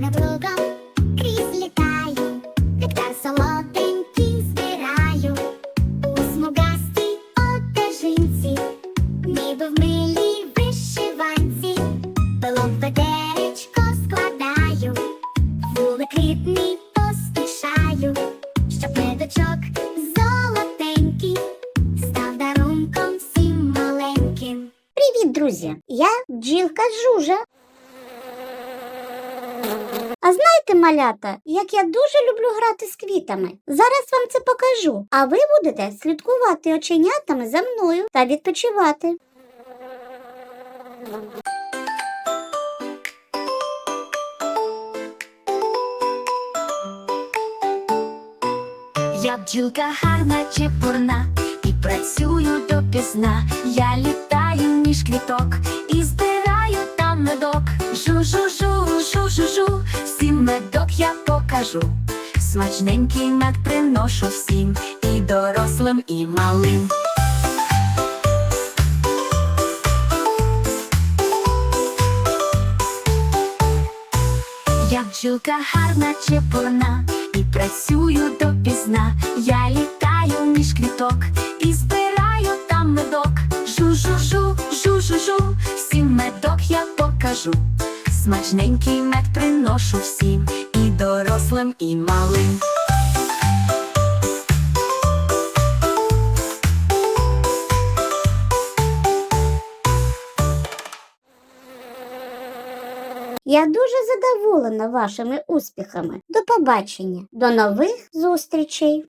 за другом крізь літаю, нектар солоденький збираю у смугастій одежинці, ніби в милій вишиванці, пилок ведеречко складаю, вулик рідний поспішаю, щоб медочок золотенький став дарунком всім маленьким. Привіт, друзі! Я бджілка Жужа. А знаєте, малята, як я дуже люблю грати з квітами. Зараз вам це покажу, а ви будете слідкувати оченятами за мною та відпочивати. Я бджілка гарна чепурна і працюю допізна. Я літаю між квіток і збираю медок я покажу. Смачненький мед приношу всім, і дорослим, і малим. Я бджілка гарна чепурна і працюю допізна. Я літаю між квіток і збираю там медок. Жу-жу-жу, жу-жу-жу, всім медок я покажу. Смачненький мед приношу всім, і дорослим, і малим. Я дуже задоволена вашими успіхами. До побачення, до нових зустрічей!